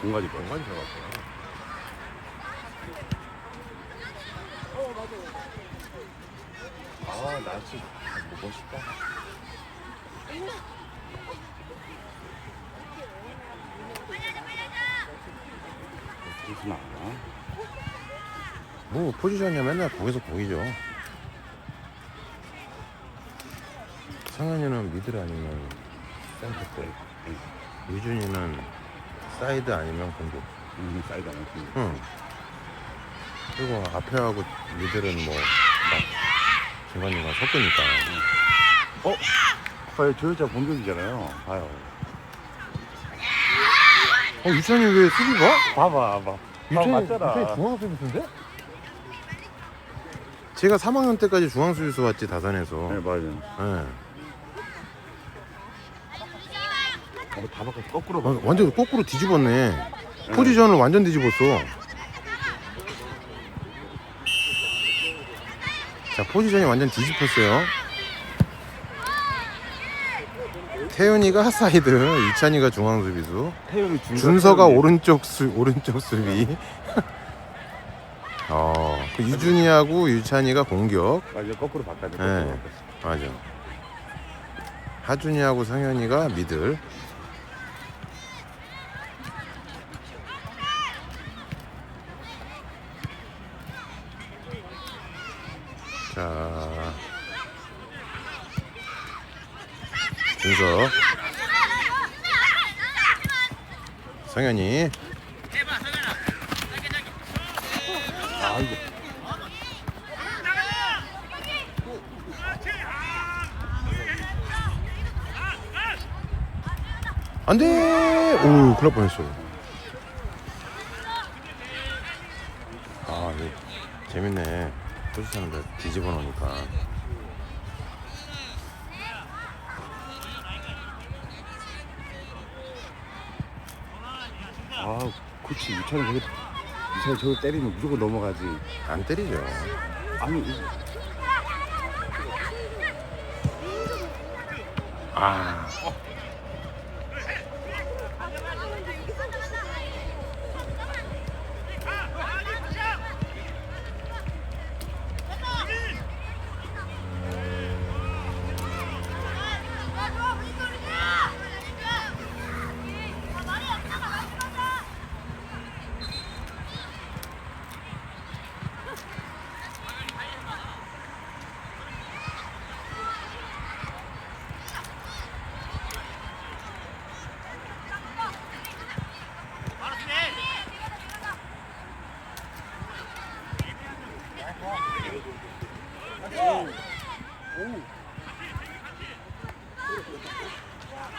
공간이 공간 들어갔어. 아, 나 진짜 뭐 멋있다. 나와? 뭐 포지션이야 맨날 거기서 거기죠. 상현이는 미들 아니면 센터백, 유준이는 사이드 아니면 공격. 음, 사이드 안 했지. 응. 그리고 앞에 하고 미들은 뭐 막 중간중간 섞으니까. 어? 봐요, 저 여자 공격이잖아요. 봐요. 어 유찬이 왜 수비가? 봐봐, 봐봐. 유찬이 맞잖아. 중앙 수비수인데? 제가 3학년 때까지 중앙 수비수 왔지 다산에서. 네, 맞아요. 네. 어, 다 바꿔서 거꾸로 와- 완전 거꾸로 뒤집었네. 포지션을 완전 뒤집었어. 자, 포지션이 완전 뒤집혔어요. 태윤이가 사이드, 이찬이가 중앙 수비수, 태용이 중간. 준서가 태용이. 오른쪽 수 오른쪽 수비. 어, 그 유준이하고 유찬이가 공격. 맞아요, 거꾸로 바꿔야 돼. 네. 거꾸로 바꿔. 맞아. 하준이하고 상현이가 미들. 자. 준서. 상현이. 아, 이거. 안 돼! 오, 큰일 날 뻔했어. 아, 이거 재밌네. 포지션을 뒤집어 놓으니까. 아, 그치. 유찬이 저기, 유찬이 저기 때리면 무조건 넘어가지. 안 때리죠. 아니, 이- 아.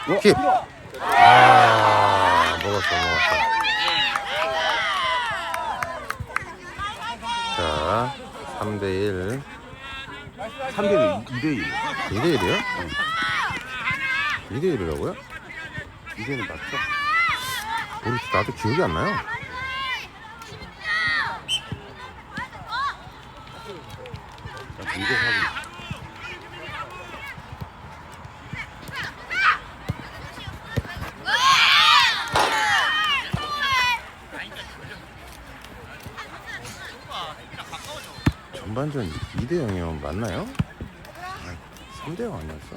킵. 아, 먹었어, 먹었어. 자, 3대1. 3대 2대 1. 2대1이요? 2대1이라고요? 2대는 맞죠? 모르겠어. 나도 기억이 안 나요. 자, 공격 확인. 전반전 2대 0이면 맞나요? 3대 0 아니었어?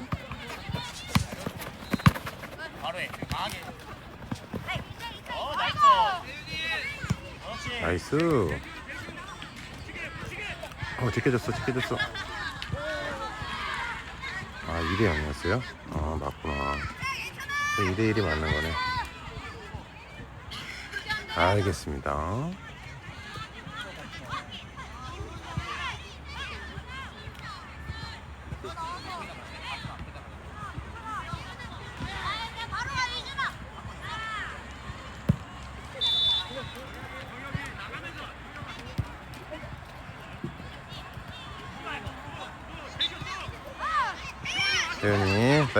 나이스. 어, 지켜졌어, 지켜졌어. 아, 2대 0이었어요? 아, 맞구나. 2대 1이 맞는 거네. 알겠습니다.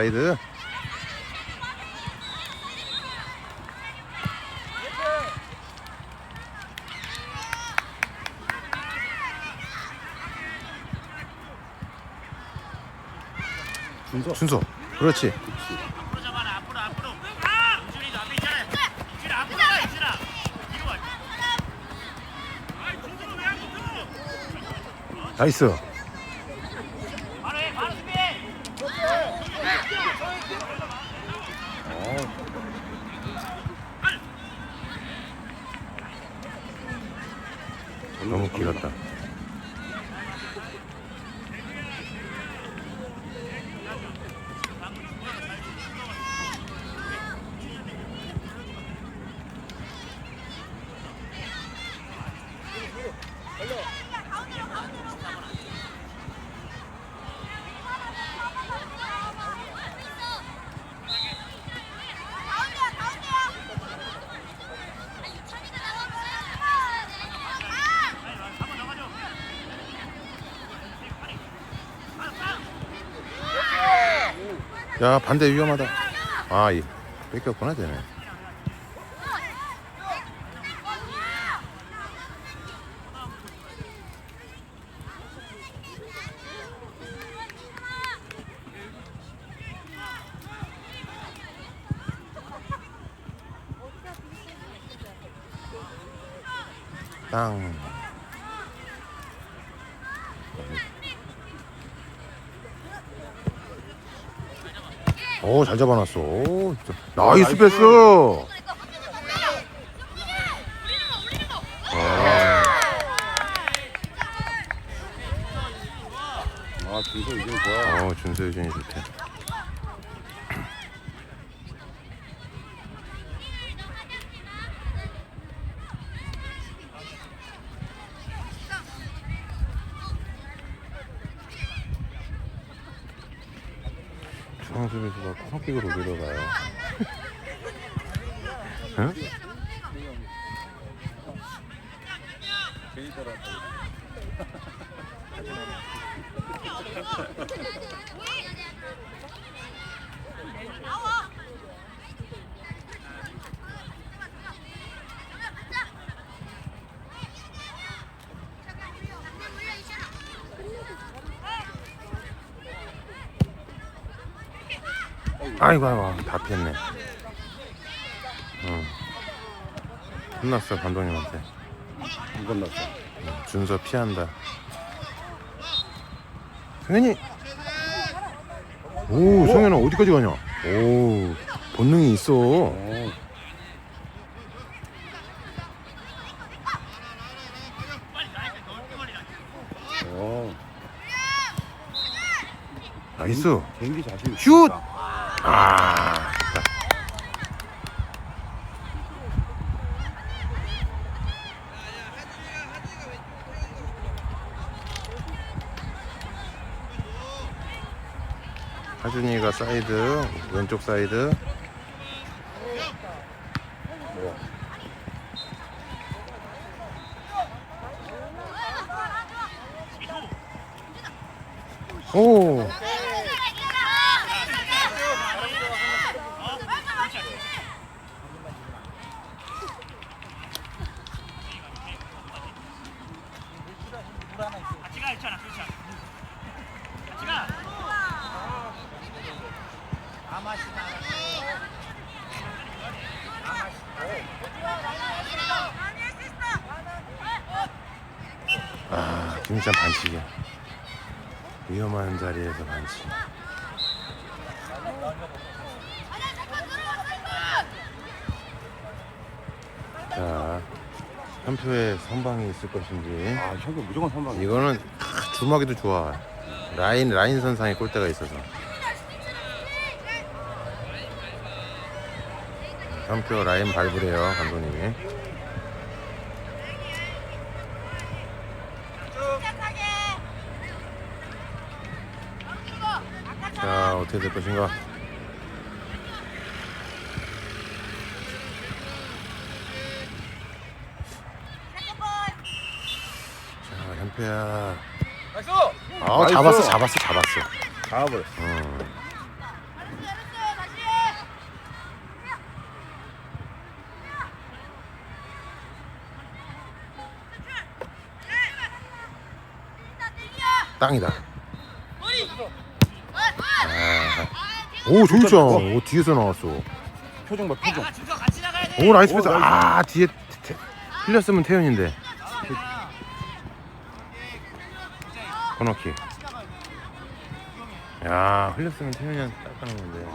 사이드 준수. 준수 그렇지 있어. 나이스 야 반대 위험하다. 아, 이 뺏겼구나 쟤네. 땅. 오, 잘 잡아놨어. 오, 진짜. 나이스 패스. 아, 아 준서 이제 좋아. 어, 준서 유진이 좋대. 중앙수비수가 코너킥으로 밀어가요. 응? 아이고 아이고 다 피했네. 응. 혼났어 감독님한테. 이건 났어. 준서 피한다. 성현이. 오 성현아 어디까지 가냐? 오 본능이 있어. 어. 어. 나이스. 개인기 자신. 슛! 있다. 아. 하준이가 사이드 왼쪽 사이드 오 아, 김찬 반칙이야. 위험한 자리에서 반칙. 자, 한 표에 선방이 있을 것인지. 아 형도 무조건 선방. 이거는 크, 주먹이도 좋아. 라인 라인 선상에 골대가 있어서. 한표 라인 밟으래요 감독님이. 자 어떻게 될 것인가? 자 현표야. 아 나이스. 잡았어 잡았어 잡았어. 가버렸어. 어. 땅이다. 아. 오 조일장 오 뒤에서 나왔어. 표정 봐 표정. 오 나이스 패스. 오, 나이스. 아 뒤에 태- 흘렸으면 태연인데. 코너킥. 야, 흘렸으면 태현이한테 닦아는 건데.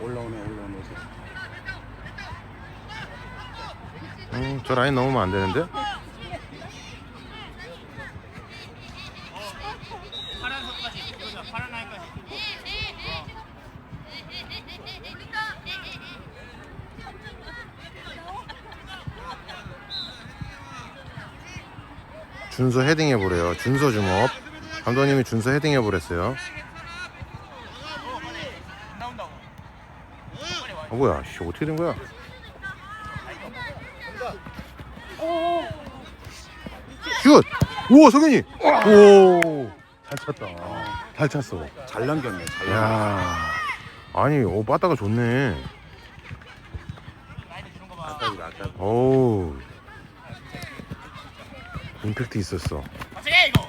올라오네 올라오네. 음, 저 라인 넘으면 안 되는데? 파란 선까지 그거죠 파란 라인까지 준서 헤딩 해 보래요. 준서 주먹. 감독님이 준서 헤딩 해 보랬어요. 안 나온다고 아, 뭐야, 씨, 어떻게 된 거야? 슛! 우와, 성현이! 오! 잘 찼다. 잘 찼어. 잘 넘겼네. 잘. 야 아니, 오, 빠따가 좋네. 아깝다 아깝다. 어우. 임팩트 있었어. 이거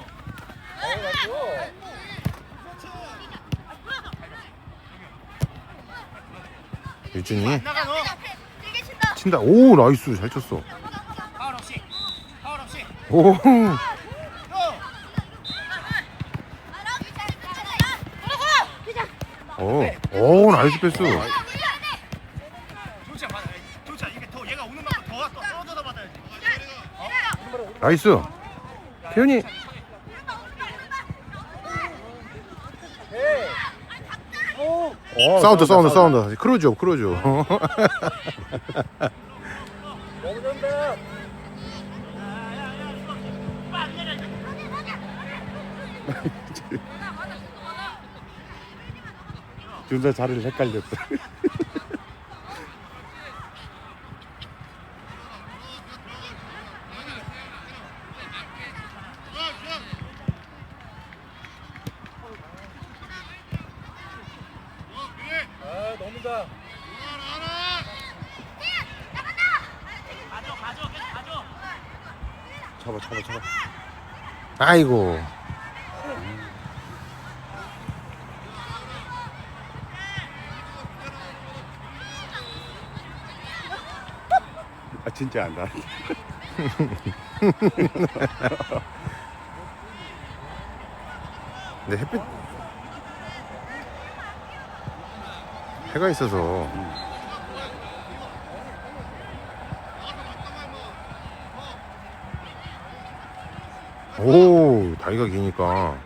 유준이 안 나가 너 친다. 오, 나이스. 잘 쳤어. 파울 없이 파울 없이 오. 고! 오, 오, 나이스 패스. 나이스. 태현이. 어, 사운드, 사운드, 사운드. 크루즈, 크루즈. 준서 자리를 헷갈렸어. 잡아 잡아 잡아. 아이고. 아 진짜 안다. 근데 햇빛 해가 있어서 오 다리가 기니까.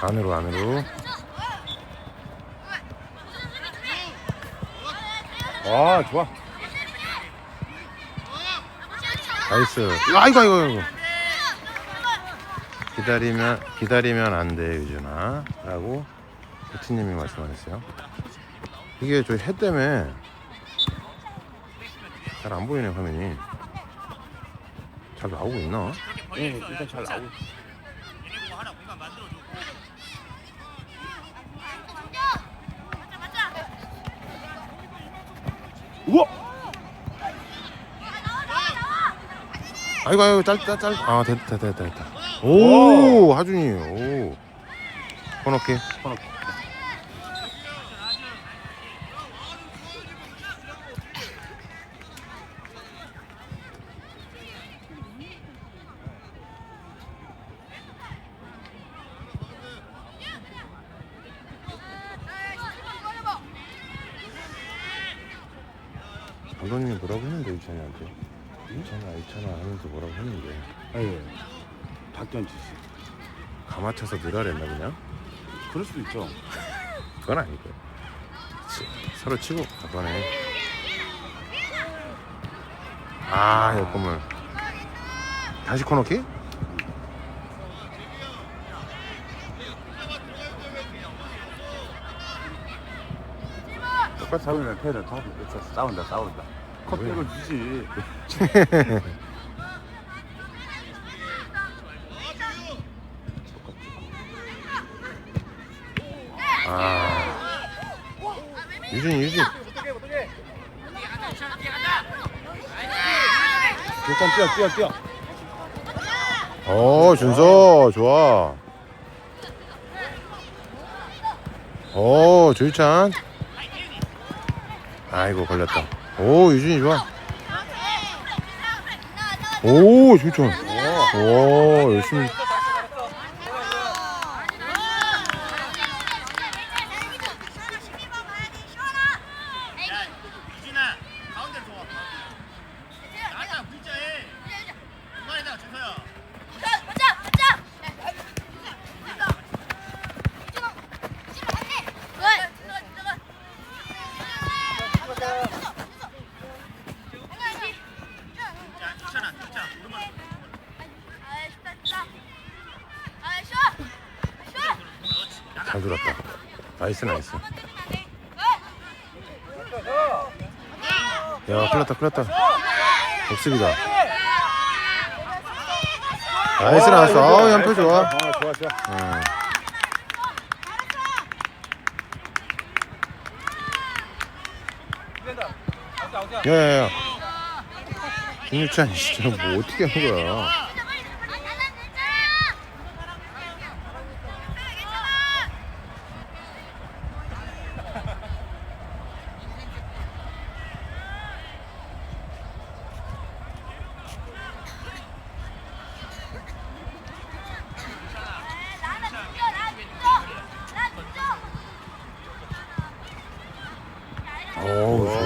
안으로 안으로. 아 좋아. 나이스. 아이고 아이고 아이고. 기다리면 기다리면 안 돼 유준아. 라고 코치님이 말씀하셨어요 이게 저 해 때문에 잘 안 보이네 화면이 잘 나오고 있나? 예 일단 잘 나오고. 우와. 아이고 아이고 짧짧짧아 됐다 됐다 됐다 오 하준이 오 코너킥 코너. 감독님이 뭐라고 했는데 유찬이한테 유찬아 유찬아 하면서 뭐라고 했는데 예. 작전 지시. 가마쳐서 늘어랬나 그냥? 그럴 수도 있죠. 그건 아니고 치- 서로 치고 가거네 아 역금을 다시 코너킥? 똑같이 잡으면 잡고 있어. 싸운다 싸운다. 컷백을 주지. 아. 뒤에 간다 일단 뛰어 뛰어 뛰어. 어 준서. 좋아. 오 조유찬 아이고 걸렸다. 오 유진이 좋아. 오 조유찬 오 열심히 야 유진아 가운데로 줘 나가 V자에 중간에다가 준서야 자 괜찮아 진짜 오른발 잘 들었다. 나이스 나이스. 야 큰일났다 큰일났다. 복습이다. 나이스 나왔어 아우 연표 좋아. 아 좋아 좋아. 응. 야야야. 김유찬 진짜 뭐 어떻게 하는 거야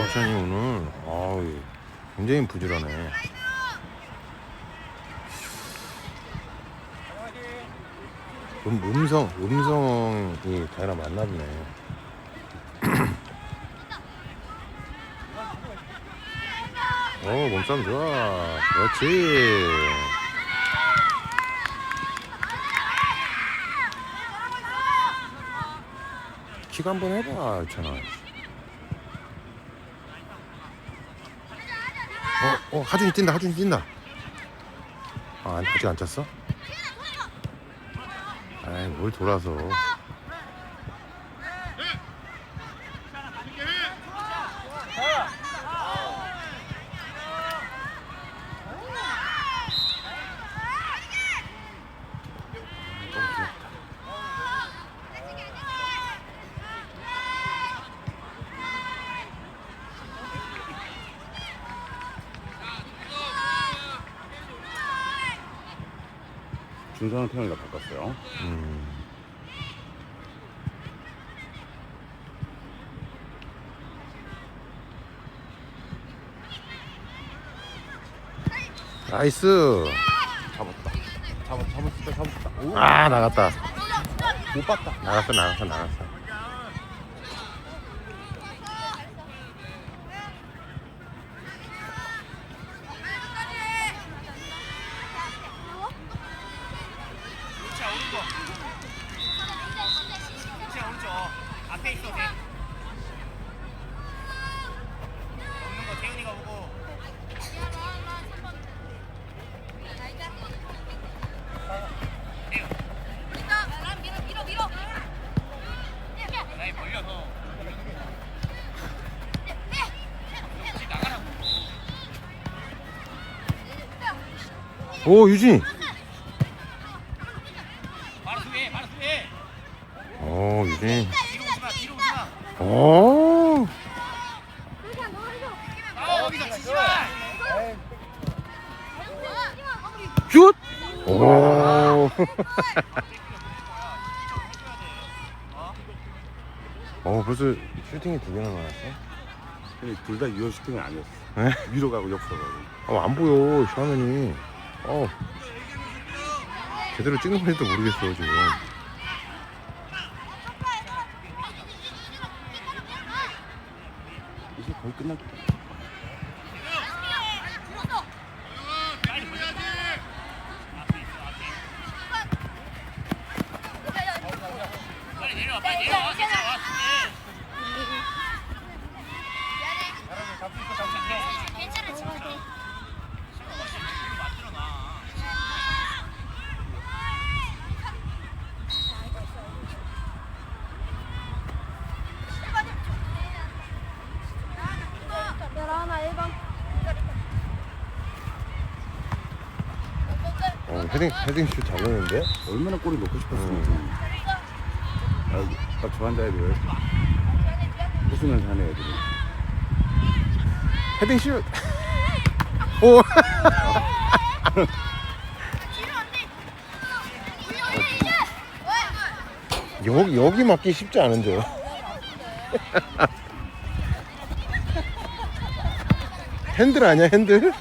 조유찬이 오늘. 아우 굉장히 부지런해. 음, 음성 음성이 자기랑 맞나 보네. 어 몸싸움 좋아. 그렇지. 키가 한번 해봐 유찬아 어, 어, 하준이 뛴다, 하준이 뛴다. 아, 안- 아직 안 찼어? 아이, 뭘 돌아서. 준서랑 태영이가 바꿨어요 음. 나이스. 잡았다 잡았 잡았다 잡았다 오, 아, 나갔다. 못 봤다 나갔어, 나갔어, 나갔어. 오, 유진이. 바로 수비해 바로 수비해 오, 유진이. 뒤로 오지마 뒤로 오지마 오. 아 여기서 치지마 슛! 오. 어, 벌써 슈팅이 두 개나 나왔어? 둘다 유효 슈팅은 아니었어 네? 위로 가고 옆으로 가고 어, 안 보여, 화면이. 어. 제대로 찍는 건지도 모르겠어, 지금. 이제 거의 끝났다 헤딩 헤딩 슛 잘 넣는데? 얼마나 골을 넣고. 음. 아, 딱 좋아한다 애들. 웃으면서 하네 애들이. 헤딩 슛. 오. 여기 여기 맞기 쉽지 않은데요. 핸들 아니야 핸들?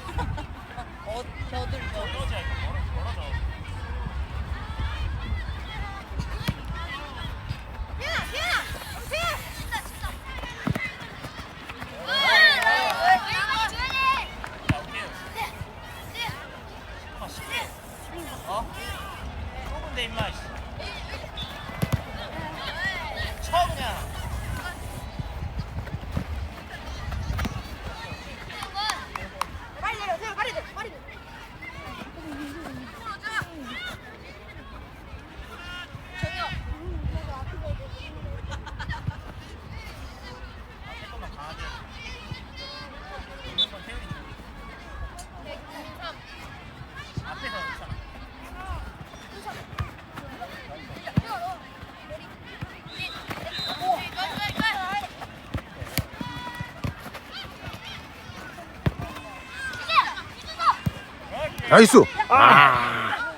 나이스. 아.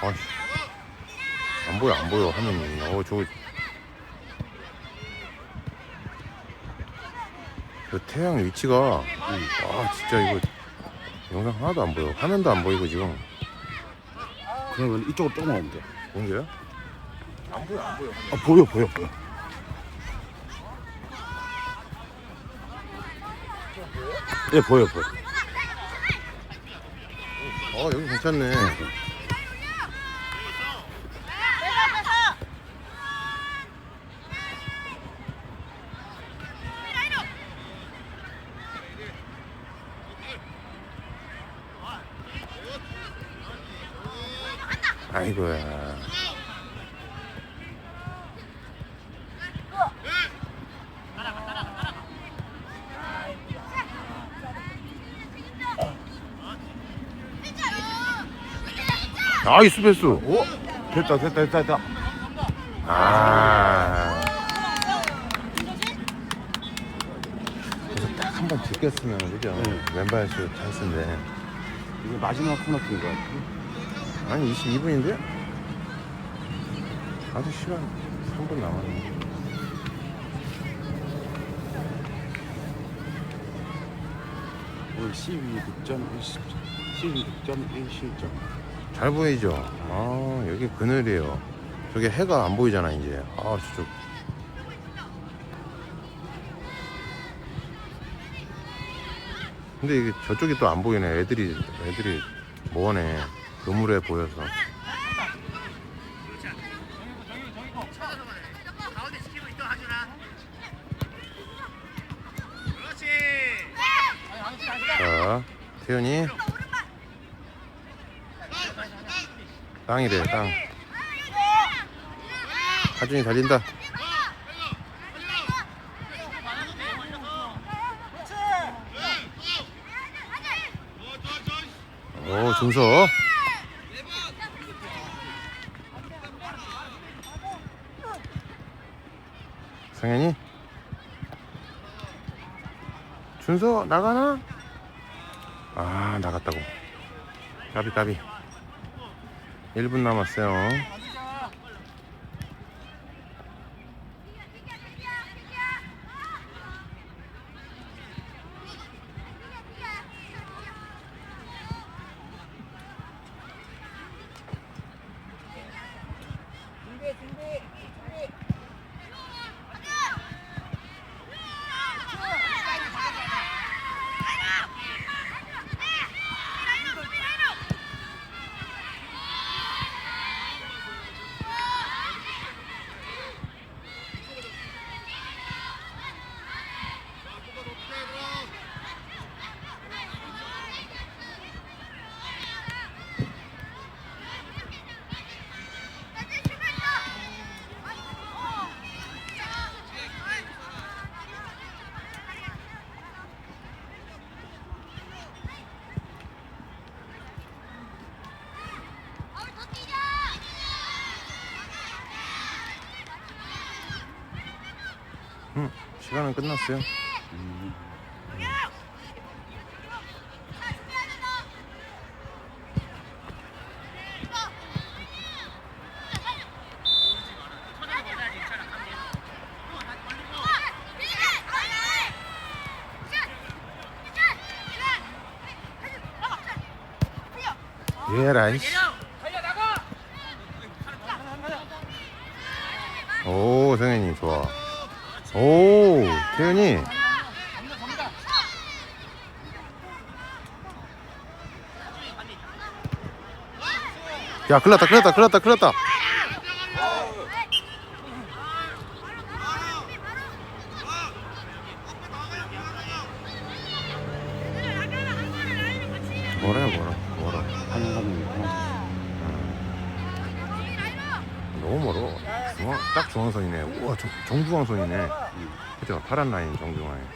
아이씨. 안 보여 안 보여 화면이. 어 저거. 저 태양 위치가 아 진짜 이거 영상 하나도 안 보여. 화면도 안 보이고 지금. 그러면 이쪽으로 조금만 오면 돼. 뭔 거야? 안 보여 안 보여. 아, 보여, 보여, 보여. 예, 보여, 보여. 어 여기 괜찮네. 아이고야. 나이스 패스. 오! 됐다, 됐다, 됐다, 됐다. 아. 그래서 딱 한 번 제꼈으면 그죠? 네. 왼발 슛 찬스인데. 이게 마지막 코너인 것 같아. 아니 22분인데? 아직 시간 3분 남았네. 오늘 12득점 1실 12득점 1실점. 잘 보이죠? 아 여기 그늘이에요. 저게 해가 안 보이잖아 이제. 아 저쪽. 근데 이게 저쪽이 또 안 보이네. 애들이 애들이 뭐하네. 그물에 보여서. 태연이 땅이래 땅. 하준이 달린다. 오 준서. 상현이. 준서 나가나? 아 나갔다고 까비 까비 1분 남았어요 시간은 끝났어요. 음. 얘라 이씨. 오 성현이 좋아. 오 태현이. 야 큰일났다 큰일났다 큰일났다 큰일났다. 뭐래요 뭐라 뭐라. 하는. 너무 멀어. 중앙, 딱 중앙선이네. 우와, 정, 정중앙선이네. 그죠? 파란 라인 정중앙에.